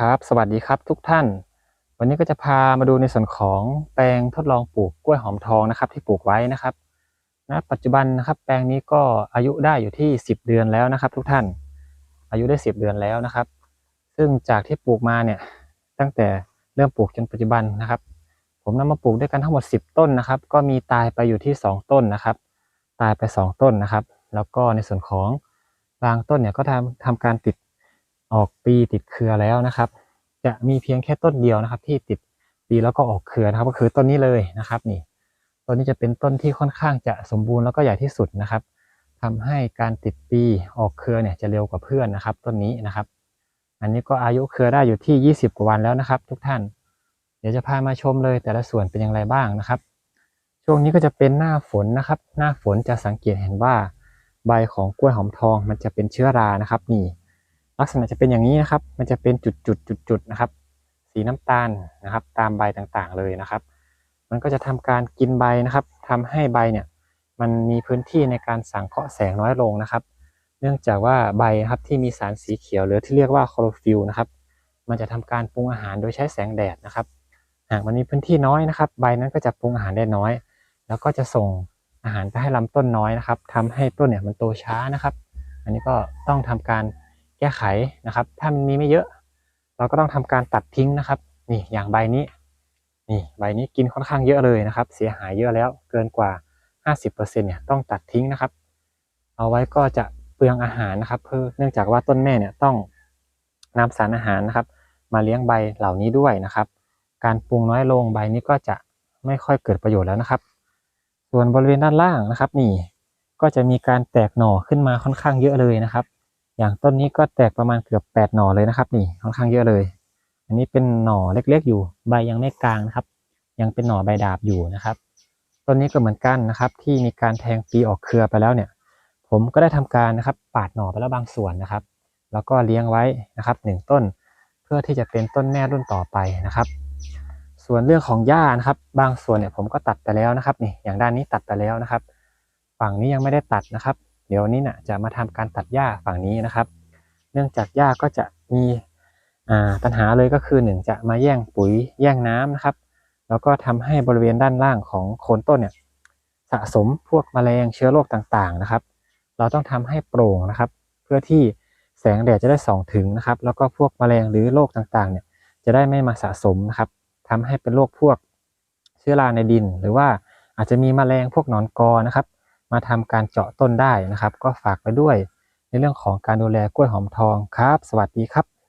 ครับ สวัสดีครับทุกท่าน วันนี้ก็จะพามาดูในส่วนของแปลงทดลองปลูกกล้วยหอมทองนะครับ ที่ปลูกไว้นะครับณปัจจุบันนะครับ แปลงนี้ก็อายุได้อยู่ที่ 10 เดือนแล้วนะครับ ทุกท่าน อายุได้ 10 เดือนแล้วนะครับ ซึ่งจากที่ปลูกมาเนี่ยตั้งแต่เริ่มปลูกจนปัจจุบันนะครับ ผมนำมาปลูกด้วยกันทั้งหมด 10 ต้นนะครับ ก็มีตายไปอยู่ที่ 2 ต้นนะครับ ตายไป 2 ต้นนะครับ แล้วก็ในส่วนของบางต้นเนี่ยก็ทำทำการติด ออกปีติดเครือแล้วนะครับ จะมีเพียงแค่ต้นเดียวนะครับ ที่ติดปีแล้วก็ออกเครือนะครับ ก็คือต้นนี้เลยนะครับ นี่ต้นนี้จะเป็นต้นที่ค่อนข้างจะสมบูรณ์แล้วก็ใหญ่ที่สุดนะครับทำให้การติดปีออกเครือเนี่ยจะเร็วกว่าเพื่อนนะครับ ต้นนี้นะครับ อันนี้ก็อายุเครือได้อยู่ที่ 20 กว่าวันแล้วนะครับ ทุกท่าน เดี๋ยวจะพามาชมเลยแต่ละส่วนเป็นอย่างไรบ้างนะครับ ช่วงนี้ก็จะเป็นหน้าฝนนะครับ หน้าฝนจะสังเกตเห็นว่า ใบของกล้วยหอมทองมันจะเป็นเชื้อรานะครับนี่ ลักษณะจะเป็นอย่างนี้นะครับ มันจะเป็นจุดๆจุดๆนะครับ สีน้ำตาลนะครับ ตามใบต่างๆเลยนะครับ มันก็จะทำการกินใบนะครับทำให้ใบเนี่ยมันมีพื้นที่ในการสังเคราะห์แสงน้อยลงนะครับ เนื่องจากว่าใบครับที่มีสารสีเขียวหรือที่เรียกว่าคลอโรฟิลล์นะครับ มันจะทำการปรุงอาหารโดยใช้แสงแดดนะครับ หากมันมีพื้นที่น้อยนะครับ ใบนั้นก็จะปรุงอาหารได้น้อย แล้วก็จะส่งอาหารไปให้ลำต้นน้อยนะครับทำให้ต้นเนี่ยมันโตช้านะครับ อันนี้ก็ต้องทำการ ก้ไขนะครับ ถ้ามันมีไม่เยอะ เราก็ต้องทำการตัดทิ้งนะครับ นี่อย่างใบนี้ นี่ใบนี้กินค่อนข้างเยอะเลยนะครับ เสียหายเยอะแล้วเกินกว่า 50%เนี่ยต้องตัดทิ้งนะครับ เอาไว้ก็จะเปลืองอาหารนะครับ เพื่อเนื่องจากว่าต้นแม่เนี่ยต้องนำสารอาหารนะครับ มาเลี้ยงใบเหล่านี้ด้วยนะครับ การปรุงน้อยลงใบนี้ก็จะไม่ค่อยเกิดประโยชน์แล้วนะครับ ส่วนบริเวณด้านล่างนะครับ นี่ก็จะมีการแตกหน่อขึ้นมาค่อนข้างเยอะเลยนะครับ อย่างต้นนี้ก็แตกประมาณเกือบ8หน่อเลยนะครับ นี่ค่อนข้างเยอะเลย อันนี้เป็นหน่อเล็กๆอยู่ใบยังไม่กลางนะครับ ยังเป็นหน่อใบดาบอยู่นะครับ ต้นนี้ก็เหมือนกันนะครับ ที่มีการแทงปีออกเครือไปแล้วเนี่ย ผมก็ได้ทำการนะครับ ปาดหน่อไปแล้วบางส่วนนะครับ แล้วก็เลี้ยงไว้นะครับหนึ่งต้น เพื่อที่จะเป็นต้นแม่รุ่นต่อไปนะครับ ส่วนเรื่องของหญ้านะครับ บางส่วนเนี่ยผมก็ตัดไปแล้วนะครับ นี่อย่างด้านนี้ตัดไปแล้วนะครับ ฝั่งนี้ยังไม่ได้ตัดนะครับ ดี๋ยวนี้น่ะจะมาทำการตัดหญ้าฝั่งนี้นะครับ เนื่องจากหญ้าก็จะมีปัญหาเลยก็คือหนึ่งจะมาแย่งปุ๋ยแย่งน้ำนะครับ แล้วก็ทำให้บริเวณด้านล่างของโคนต้นเนี่ยสะสมพวกแมลงเชื้อโรคต่างๆนะครับ เราต้องทำให้โปร่งนะครับ เพื่อที่แสงแดดจะได้ส่องถึงนะครับ แล้วก็พวกแมลงหรือโรคต่างๆเนี่ยจะได้ไม่มาสะสมนะครับทำให้เป็นโรคพวกเชื้อราในดิน หรือว่าอาจจะมีแมลงพวกหนอนกอนะครับ มาทำการเจาะต้นได้นะครับ ก็ฝากไปด้วยในเรื่องของการดูแลกล้วยหอมทองครับ สวัสดีครับ